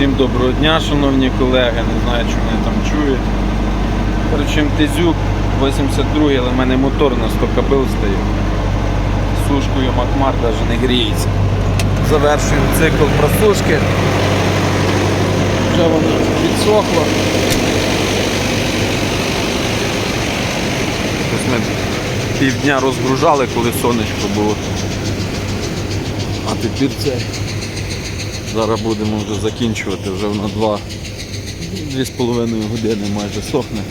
Всім доброго дня, шановні колеги. Не знаю, чи мене там чують. Коротше, МТЗюк 82 але в мене мотор на 100 кабел стоїть. Сушкою Макмар навіть не гріється. Завершуємо цикл просушки. Вже воно підсохло. Ось ми півдня розгружали, коли сонечко було. А тепер це. Зараз будемо вже закінчувати, вже на 2 2,5 години майже сохне.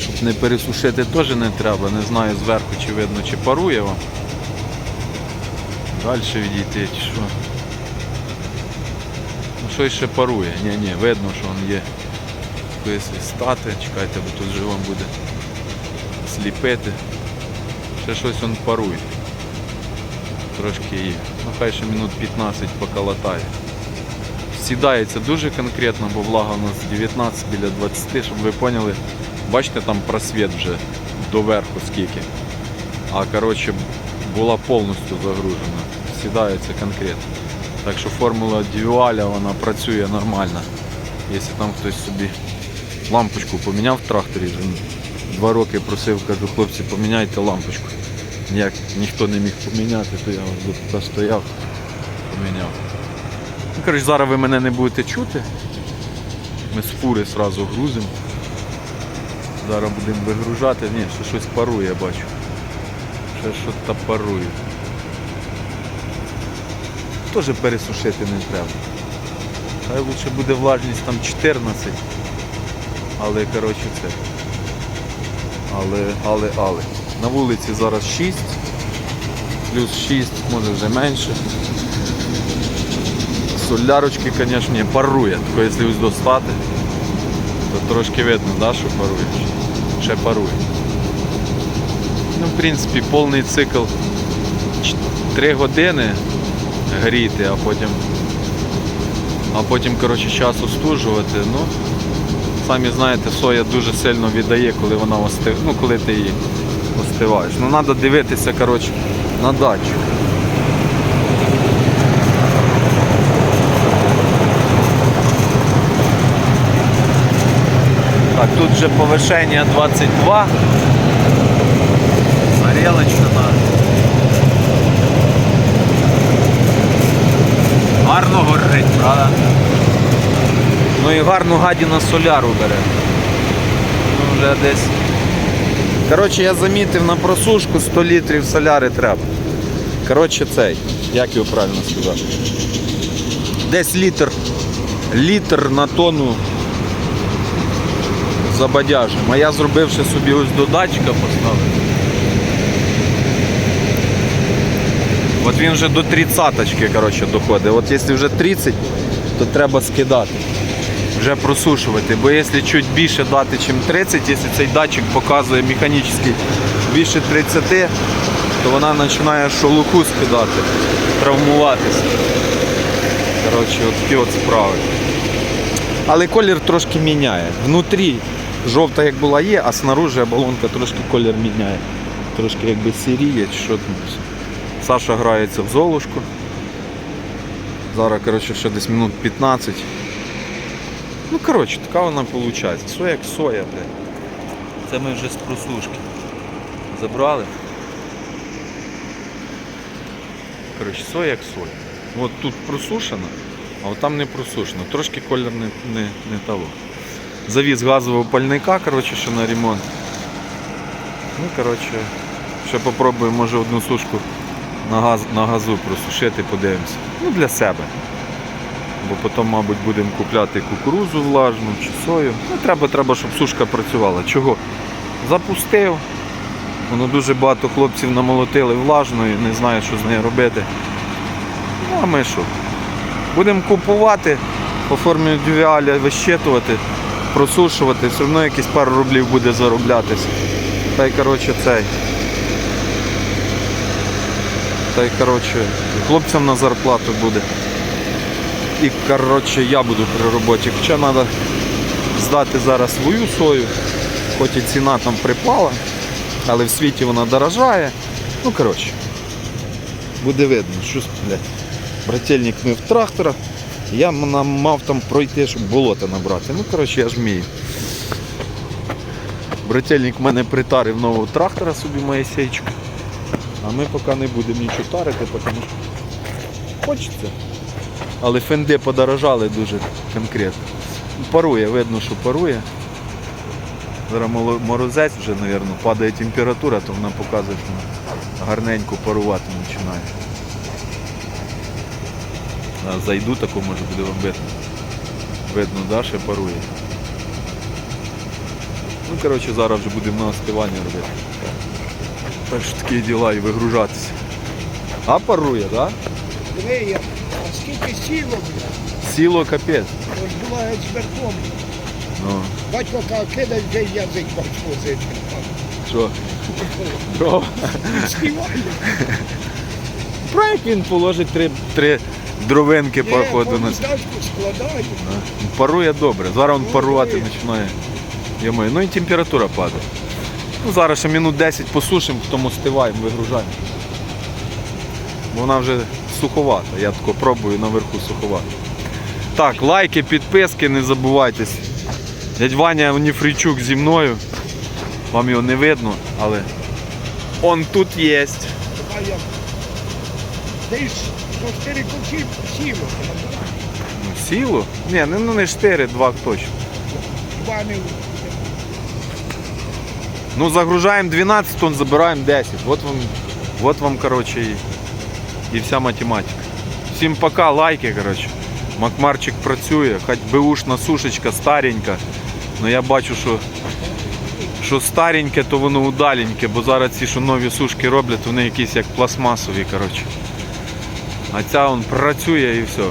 Щоб не пересушити теж не треба, не знаю зверху чи видно, чи парує вам. Далі відійти чи що. Ну щось ще парує. Ні, ні, видно, що він є. Якоїсь стати, чекайте, бо тут же вам буде сліпити. Ще щось він парує. Трошки є. Ну хай ще минут 15 поколотає. Сідається дуже конкретно, бо влага у нас 19 біля 20, щоб ви поняли. Бачите, там просвіт вже доверху скільки. А коротше була повністю загружена. Сідається конкретно. Так що формула дюаля вона працює нормально. Якщо там хтось собі лампочку поміняв в тракторі, два роки просив, кажу, хлопці, поміняйте лампочку. Ніяк ніхто не міг поміняти, то я тут стояв, поміняв. Ну, коротше, зараз ви мене не будете чути. Ми з фури одразу грузимо. Зараз будемо вигружати. Ні, ще щось парує, я бачу. Ще щось парує. Теж пересушити не треба. Хай лучше буде влажність там 14. Але коротше це. Але, але, але. На вулиці зараз 6, плюс 6, може вже менше. Солярочки, звісно, парує. Тільки якщо ось достати, то трошки видно, да, що парує. Ще парує. Ну, в принципі, повний цикл 3 години гріти, а потім а потім коротше, час остужувати. Ну, самі знаєте, соя дуже сильно віддає, коли вона остив... ну, коли ти її остиваєш. Ну треба дивитися коротше, на датчик. Так, тут вже повишення 22. Горілочка на. Гарно горить, правда? Ну і гарну гадіна соляру бере. Ну вже десь. Коротше, я замітив на просушку 100 літрів соляри треба. Коротше, цей, як його правильно сказати. Десь літр. Літр на тонну забадяжим. А я зробивши собі ось до датчика поставив. От він вже до 30-ки коротше, доходить. От якщо вже 30, то треба скидати. Вже просушувати. Бо якщо чуть більше дати, ніж 30, якщо цей датчик показує механічно більше 30, то вона починає шолуху скидати, травмуватися. Коротше, от такі от справи. Але колір трошки міняє. Внутрі жовта як була є, а снаружи оболонка трошки колір міняє. Трошки якби сіріє що там. Саша грається в золушку. Зараз коротше, ще десь минут 15. Ну коротше, така вона виходить. Соя як соя, блядь. Це ми вже з просушки. Забрали. Коротше, соя як соя. От тут просушена, а от там не просушено. Трошки колір не, не, не того. Завіз газового пальника, коротше, ще на ремонт. Ну, коротше, ще попробую, може одну сушку на, газ, на газу просушити, подивимося. Ну, для себе. Бо потім, мабуть, будемо купляти кукурузу влажну чи сою. Ну, треба, треба, щоб сушка працювала. Чого? Запустив. Воно дуже багато хлопців намолотили влажною, не знаю, що з нею робити. Ну, а ми що? Будемо купувати, по формі дювіаля вищитувати, просушувати, все одно якісь пару рублів буде зароблятися. Та й коротше цей. Та й коротше, хлопцям на зарплату буде. І коротше я буду при роботі. Хоча треба здати зараз свою сою, хоч і ціна там припала, але в світі вона дорожає. Ну коротше, буде видно, що брательник мив трактора, Я нам мав там пройти, щоб болото набрати. Ну, коротше, я ж вмію. Брательник в мене притарив нового трактора собі Моєсейчика. А ми поки не будемо нічого тарити, тому що хочеться. Але фенди подорожали дуже конкретно. Парує, видно, що парує. Зараз морозець вже, мабуть, падає температура, то вона показує, що гарненько парувати починає. Зайду таку, може буде вам видно. Видно, да, ще парує. Ну, коротше, зараз вже будемо на остивання робити. Так що такі діла і вигружатися. А парує, так? Да? Скільки сіло, бля, Сіло капець. ось була експертом. Ну, Батько каже, кидай вже язик бач возити. що? Дрова. Співаю. Проект він положить три, три дровинки по ходу на Дашку складаю. Парує добре. Зараз він парувати починає. Йому. Ну і температура падає. Ну, зараз ще минут 10 посушимо, потім остиваємо, вигружаємо. Вона вже суховата. Я тако пробую наверху суховата. Так, лайки, підписки, не забувайтесь. Дядь Ваня Уніфрійчук зі мною. Вам його не видно, але он тут є. Ну, сіло? Ні, ну ну, не 4, 2 точно. Ну, загружаємо 12 тонн, забираємо 10. Вот вам, вот вам короче, і, і вся математика. Всім пока, лайки, короче. Макмарчик працює, хоч беушна сушечка старенька. Ну я бачу, що, що стареньке, то воно удаленьке, бо зараз ці, що нові сушки роблять, вони якісь як пластмасові, короче. А ця он працює і все.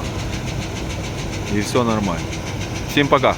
І все нормально. Всім пока.